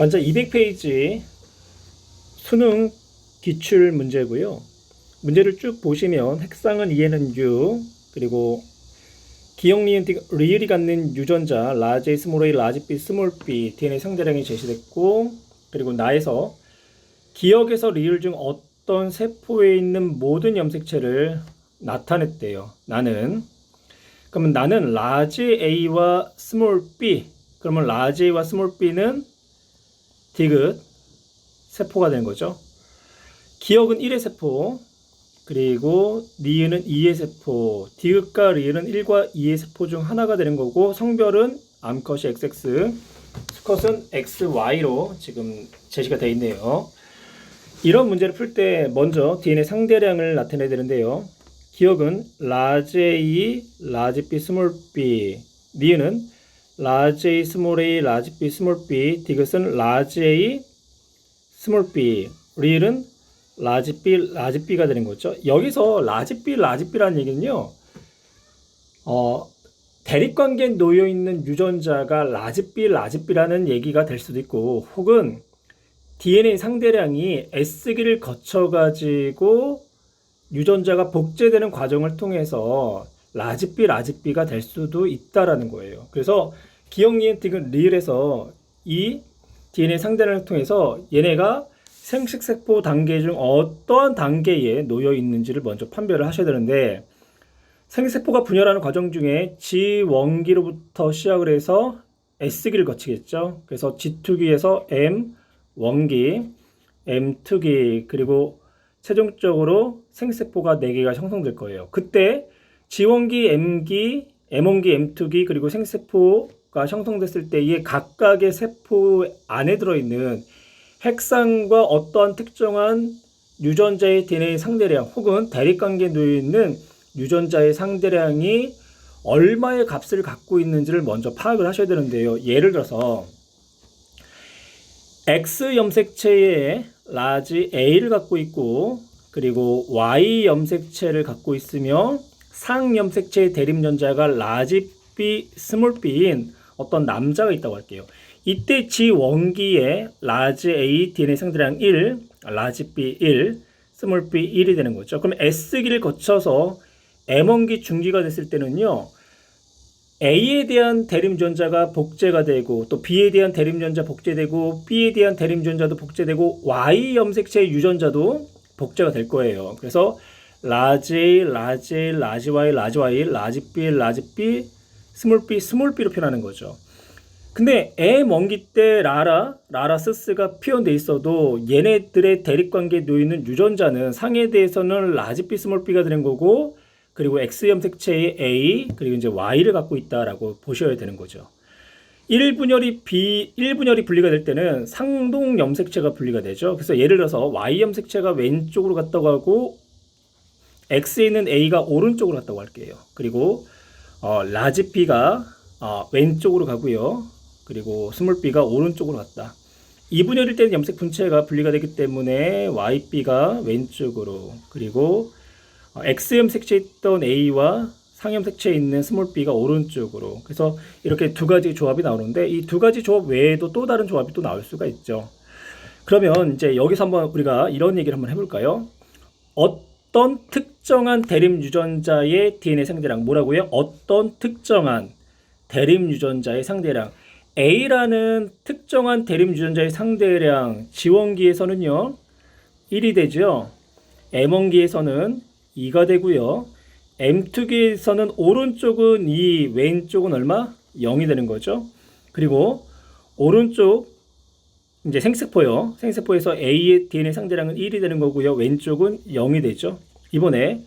먼저 200페이지 수능 기출 문제고요. 문제를 쭉 보시면 핵상은 이해는 유 그리고 기억 리은 리을이 갖는 유전자 라지 스몰 A 라지 B 스몰 B DNA 상대량이 제시됐고 그리고 나에서 기억에서 리을 중 어떤 세포에 있는 모든 염색체를 나타냈대요. 나는 그러면 나는 라지 A와 스몰 B 그러면 라지 A와 스몰 B는 디귿 세포가 되는 거죠. 기억은 1의 세포, 그리고 니은은 2의 세포, 디귿과 리은은 1과 2의 세포 중 하나가 되는 거고 성별은 암컷이 XX, 수컷은 XY로 지금 제시가 되어 있네요. 이런 문제를 풀 때 먼저 DNA 상대량을 나타내야 되는데요. 기억은 A, large B, small b, 니은은 large A, small a, large B, small b, 디귿은 large A, small b, 리을은 라지 B, 라지 B가 되는 거죠. 여기서 라지 B, 라지 B라는 얘기는요. 어, 대립관계에 놓여 있는 유전자가 라지 B, 라지 B라는 얘기가 될 수도 있고 혹은 DNA 상대량이 S기를 거쳐 가지고 유전자가 복제되는 과정을 통해서 라지 B, 라지 B가 될 수도 있다라는 거예요. 그래서 기억 니엔틱은 리을에서 이 DNA 상대량을 통해서 얘네가 생식세포 단계 중 어떠한 단계에 놓여 있는지를 먼저 판별을 하셔야 되는데 생식세포가 분열하는 과정 중에 G1기로부터 시작을 해서 S기를 거치겠죠. 그래서 G2기에서 M 원기, M2기 그리고 최종적으로 생세포가 4개가 형성될 거예요. 그때 G1기, M기, M1기, M2기 그리고 생세포 가 형성됐을 때의 각각의 세포 안에 들어있는 핵상과 어떠한 특정한 유전자의 DNA 상대량 혹은 대립관계에 놓여 있는 유전자의 상대량이 얼마의 값을 갖고 있는지를 먼저 파악을 하셔야 되는데요. 예를 들어서 X 염색체에 라지 A를 갖고 있고 그리고 Y 염색체를 갖고 있으며 상 염색체의 대립 전자가 라지 B, 스몰 B인 어떤 남자가 있다고 할게요. 이때 G 원기에 라지 A DNA 상대량 1, 라지 B 1, 스몰 B 1이 되는 거죠. 그럼 S기를 거쳐서 M1기 중기가 됐을 때는요. A에 대한 대림전자가 복제가 되고 또 B에 대한 대림전자 복제되고 B에 대한 대림전자도 복제되고 Y 염색체의 유전자도 복제가 될 거예요. 그래서 라지 라지 라지 Y, 라지 Y, 라지 B, 라지 B, 스몰 B, 스몰 B로 표현하는 거죠. 근데 애 먼기 때 라라, 라라스스가 표현돼 있어도 얘네들의 대립관계에 놓이는 유전자는 상에 대해서는 라지 B, 스몰 B가 되는 거고 그리고 X 염색체의 A 그리고 이제 Y를 갖고 있다라고 보셔야 되는 거죠. 1분열이 B 1분열이 분리가 될 때는 상동 염색체가 분리가 되죠. 그래서 예를 들어서 Y 염색체가 왼쪽으로 갔다고 하고 X에 있는 A가 오른쪽으로 갔다고 할게요. 그리고 어, 라지 B가 어, 왼쪽으로 가고요. 그리고 스몰 b가 오른쪽으로 갔다. 2분열일 때는 염색 분체가 분리가 되기 때문에 YB가 왼쪽으로 그리고 어, X 염색체에 있던 A와 상염색체에 있는 스몰 b가 오른쪽으로 그래서 이렇게 두 가지 조합이 나오는데 이 두 가지 조합 외에도 또 다른 조합이 또 나올 수가 있죠. 그러면 이제 여기서 한번 우리가 이런 얘기를 한번 해볼까요? 어 떤 특정한 대림 유전자의 DNA 상대량 뭐라고요? 어떤 특정한 대림 유전자의 상대량 A라는 특정한 대림 유전자의 상대량 지원기에서는요 1이 되죠. M1기에서는 2가 되고요. M2기에서는 오른쪽은 2, 왼쪽은 얼마? 0이 되는 거죠. 그리고 오른쪽 이제 생세포요. 생세포에서 A의 DNA 상대량은 1이 되는 거고요. 왼쪽은 0이 되죠. 이번에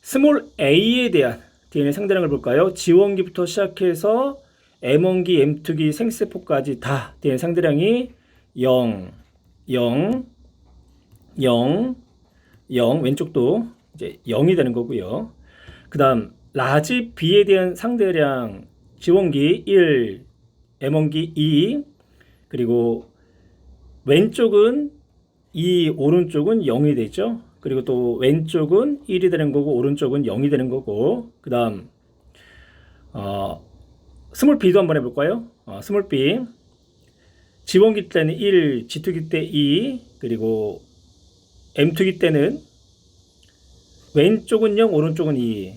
스몰 a에 대한 DNA 상대량을 볼까요? 지원기부터 시작해서 M1기, M2기 생세포까지 다 DNA 상대량이 0, 0, 0, 0 왼쪽도 이제 0이 되는 거고요. 그 다음 라지 B에 대한 상대량 지원기 1, M1기 2 그리고 왼쪽은 2, 오른쪽은 0이 되죠. 그리고 또 왼쪽은 1이 되는 거고 오른쪽은 0이 되는 거고 그 다음 어 스몰 b도 한번 해볼까요? 어, 스몰 b G1기 때는 1, G2기 때 2, 그리고 M2기 때는 왼쪽은 0, 오른쪽은 2.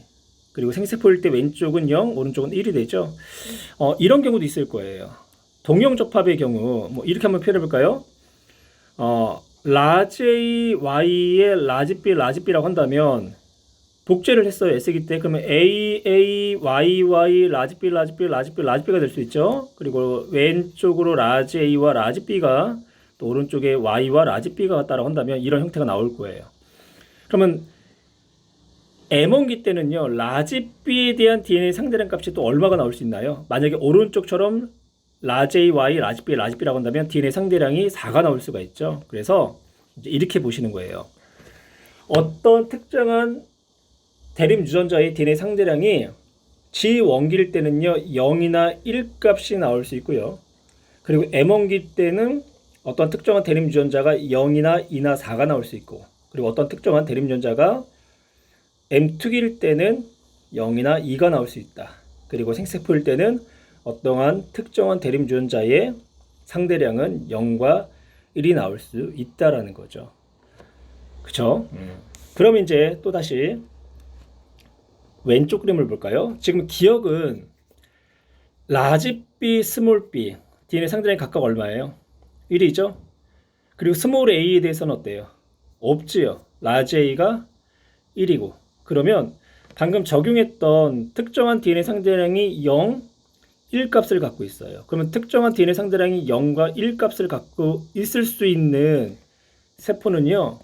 그리고 생세포일 때 왼쪽은 0, 오른쪽은 1이 되죠. 어, 이런 경우도 있을 거예요. 동형 접합의 경우 뭐 이렇게 한번 표현해 볼까요? 어, 라지 Y의 라지 B, 라지 B라고 한다면 복제를 했어요. S기 때 그러면 A, A, Y, Y, 라지 B, 라지 B, 라지 B, 라지 B가 될 수 있죠. 그리고 왼쪽으로 라지 A와 라지 B가 또 오른쪽에 Y와 라지 B가 따라 한다면 이런 형태가 나올 거예요. 그러면 M1기 때는요, 라지 B에 대한 DNA 상대량 값이 또 얼마가 나올 수 있나요? 만약에 오른쪽처럼 라지 A, Y, 라지 B, 라지 B라고 한다면 DNA 상대량이 4가 나올 수가 있죠. 그래서 이제 이렇게 보시는 거예요. 어떤 특정한 대립 유전자의 DNA 상대량이 G1기일 때는요, 0이나 1 값이 나올 수 있고요. 그리고 M1기 때는 어떤 특정한 대립 유전자가 0이나 2나 4가 나올 수 있고, 그리고 어떤 특정한 대립 유전자가 M2기일 때는 0이나 2가 나올 수 있다. 그리고 생세포일 때는 어떠한 특정한 대립 유전자의 상대량은 0과 1이 나올 수 있다라는 거죠. 그쵸? 그럼 이제 또 다시 왼쪽 그림을 볼까요? 지금 기억은 라지 B, 스몰 B DNA 상대량이 각각 얼마예요? 1이죠? 그리고 스몰 A에 대해서는 어때요? 없지요. 라지 A가 1이고 그러면 방금 적용했던 특정한 DNA 상대량이 0, 1 값을 갖고 있어요. 그러면 특정한 DNA 상대량이 0과 1 값을 갖고 있을 수 있는 세포는요.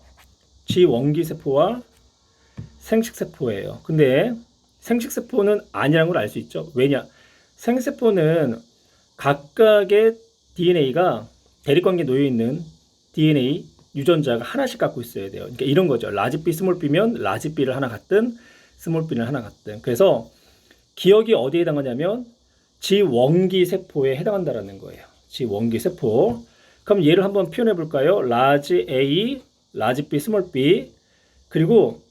G1기 세포와 생식 세포예요. 근데 생식 세포는 아니라는 걸 알 수 있죠. 왜냐? 생세포는 각각의 DNA가 대립관계에 놓여 있는 DNA 유전자가 하나씩 갖고 있어야 돼요. 그러니까 이런 거죠. 라지 B, 스몰 B면 라지 B를 하나 갖든 스몰 B를 하나 갖든. 그래서 기억이 어디에 해당하냐면 G1기 세포에 해당한다라는 거예요. G1기 세포. 그럼 얘를 한번 표현해 볼까요? 라지 A, 라지 B, 스몰 B. 그리고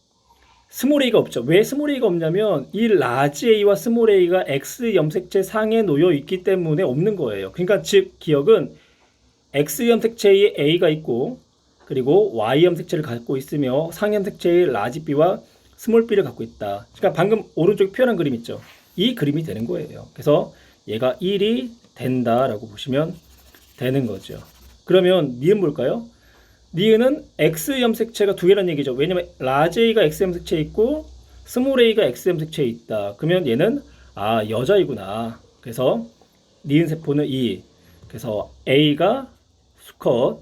스몰 A가 없죠. 왜 스몰 A가 없냐면 이 라지 A와 스몰 A가 X 염색체 상에 놓여 있기 때문에 없는 거예요. 그러니까 즉 기억은 X 염색체에 A가 있고 그리고 Y 염색체를 갖고 있으며 상 염색체의 라지 B와 스몰 B를 갖고 있다. 그러니까 방금 오른쪽에 표현한 그림 있죠. 이 그림이 되는 거예요. 그래서 얘가 1이 된다라고 보시면 되는 거죠. 그러면 니은 뭘까요? 니은은 X 염색체가 두 개라는 얘기죠. 왜냐면 라지 A가 X 염색체에 있고 스몰 A가 X 염색체에 있다. 그러면 얘는 아 여자이구나. 그래서 니은 세포는 2. 그래서 A가 수컷,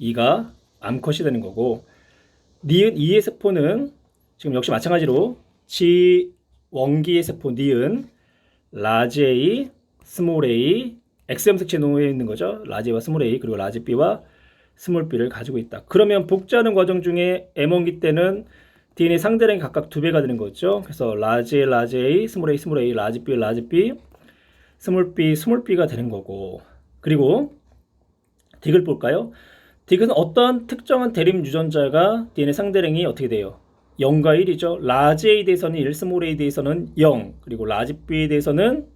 2가 암컷이 되는 거고 니은 2의 세포는 지금 역시 마찬가지로 G 원기의 세포 니은 라지 A, 스몰 A, X 염색체 놓여 있는 거죠. 라지 A와 스몰 A 그리고 라지 B와 스몰 b를 가지고 있다. 그러면 복제하는 과정 중에 M1기 때는 DNA 상대량이 각각 두 배가 되는 거죠. 그래서 라지 A, 라지 A, 스몰 A, 스몰 A, 라지 B, 라지 B, 스몰 B, 스몰 B가 되는 거고. 그리고 딕을 볼까요? 딕은 어떤 특정한 대립 유전자가 DNA 상대량이 어떻게 돼요? 0과 1이죠. 라지 A에 대해서는 1, 스몰 A에 대해서는 0, 그리고 라지 B에 대해서는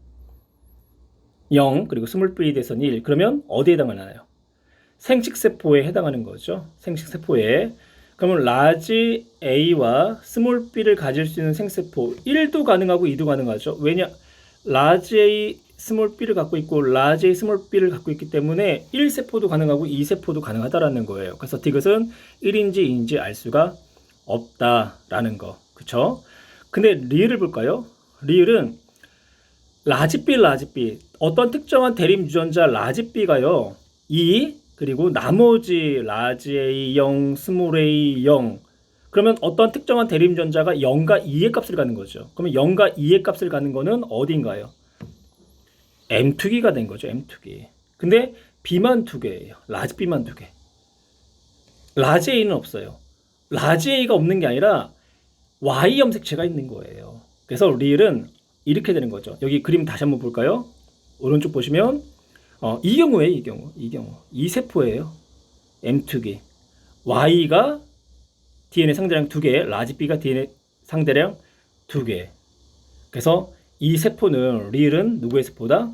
0, 그리고 스몰 B에 대해서는 1. 그러면 어디에 해당하나요? 생식세포에 해당하는 거죠. 생식세포에. 그러면 라지 A와 스몰 B를 가질 수 있는 생세포 1도 가능하고 2도 가능하죠. 왜냐? 라지 A, 스몰 B를 갖고 있고 라지 A, 스몰 B를 갖고 있기 때문에 1세포도 가능하고 2세포도 가능하다라는 거예요. 그래서 디귿은 1인지 2인지 알 수가 없다라는 거. 그쵸? 근데 리을을 볼까요? 리을은 라지 B, 라지 B 어떤 특정한 대립 유전자 라지 B가요. 2 그리고 나머지 라지 A 0, 스몰 A 0 그러면 어떤 특정한 대립 유전자가 0과 2의 값을 갖는 거죠. 그러면 0과 2의 값을 갖는 거는 어디인가요? M2기가 된 거죠. M2기. 근데 B만 두 개예요. 라지 B만 두 개. 라지 A는 없어요. 라지 A가 없는 게 아니라 Y 염색체가 있는 거예요. 그래서 리을은 이렇게 되는 거죠. 여기 그림 다시 한번 볼까요? 오른쪽 보시면 어, 이 경우에 이 경우 이 경우 이 세포예요. M2기. Y가 DNA 상대량 두 개, 라지 B가 DNA 상대량 두 개. 그래서 이 세포는 리을은 누구의 세포다?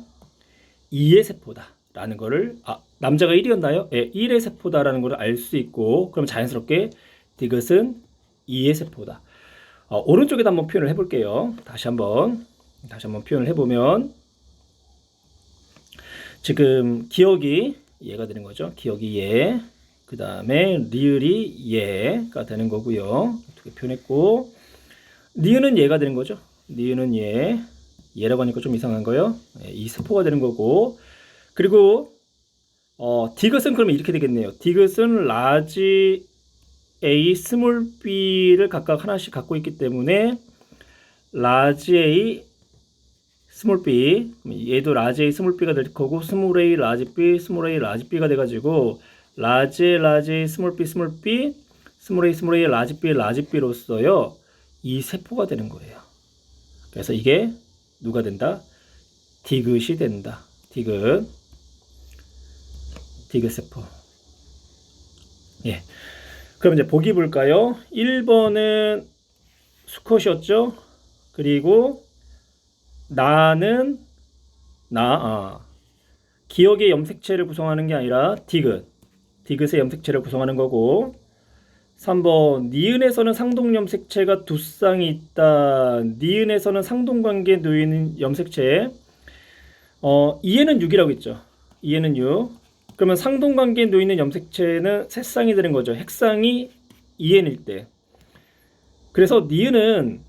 2의 세포다. 라는 거를 아, 남자가 1이었나요? 예, 1의 세포다라는 걸 알 수 있고 그럼 자연스럽게 디귿은 2의 세포다. 어, 오른쪽에도 한번 표현을 해볼게요. 다시 한번 다시 한번 표현을 해보면 지금 기억이 얘가 되는 거죠. 기억이 얘. 그 다음에 리을이 얘가 되는 거고요. 어떻게 표현했고 니은은 얘가 되는 거죠. 니은은 얘. 얘라고 하니까 좀 이상한 거요. 예, 이 세포가 되는 거고 그리고 어, 디귿은 그러면 이렇게 되겠네요. 디귿은 라지 A, 스몰 b를 각각 하나씩 갖고 있기 때문에 라지 A, 스몰 b 얘도 라지 A, 스몰 b가 될 거고 스몰 A, 라지 B, 스몰 A, 라지 B가 돼가지고 라지 A, 라지 A, 스몰 B, 스몰 B, 스몰 A, 스몰 A, 라지 B, 라지 B로서요 이 세포가 되는 거예요. 그래서 이게 누가 된다? 디귿이 된다. 디귿. 디귿 세포. 예. 그럼 이제 보기 볼까요? 1번은 수컷이었죠? 그리고 나는 나 아. 기억의 염색체를 구성하는 게 아니라 디귿. 디귿의 염색체를 구성하는 거고 3번 니은에서는 상동 염색체가 두 쌍이 있다. 니은에서는 상동 관계에 놓이는 염색체. 어, 2에는 6이라고 했죠. 2에는 6. 그러면 상동 관계에 놓이는 염색체는 세 쌍이 되는 거죠. 핵쌍이 2n일 때. 그래서 니은은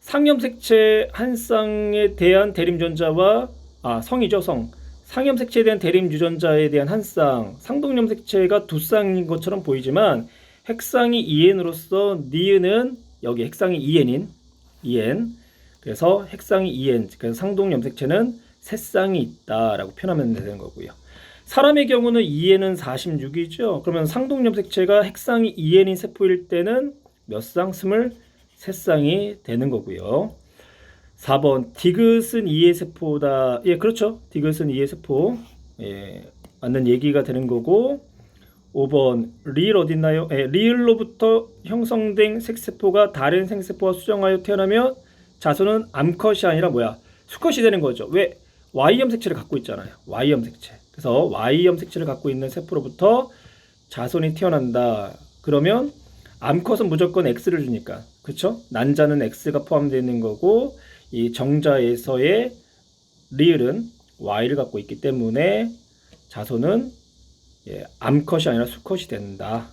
상염색체 한 쌍에 대한 대림전자와 아 성이죠 성 상염색체에 대한 대림유전자에 대한 한 쌍 상동염색체가 두 쌍인 것처럼 보이지만 핵쌍이 2n으로서 니은은 여기 핵쌍이 2n인 2n 그래서 핵쌍이 2n 그래서 상동염색체는 세 쌍이 있다라고 표현하면 되는 거고요. 사람의 경우는 2n은 46이죠. 그러면 상동염색체가 핵쌍이 2n인 세포일 때는 몇 쌍? 23쌍이 되는 거고요. 4번 디귿은 2의 세포다. 예, 그렇죠. 디귿은 2의 세포. 예, 맞는 얘기가 되는 거고 5번 리을 어디 있나요? 예, 리을로부터 형성된 색세포가 다른 생세포와 수정하여 태어나면 자손은 암컷이 아니라 뭐야? 수컷이 되는 거죠. 왜? Y염 색체를 갖고 있잖아요. Y염 색체. 그래서 Y염 색체를 갖고 있는 세포로부터 자손이 태어난다. 그러면 암컷은 무조건 X를 주니까. 그렇죠? 난자는 X가 포함되어 있는 거고 이 정자에서의 리을은 Y를 갖고 있기 때문에 자손은 예, 암컷이 아니라 수컷이 된다.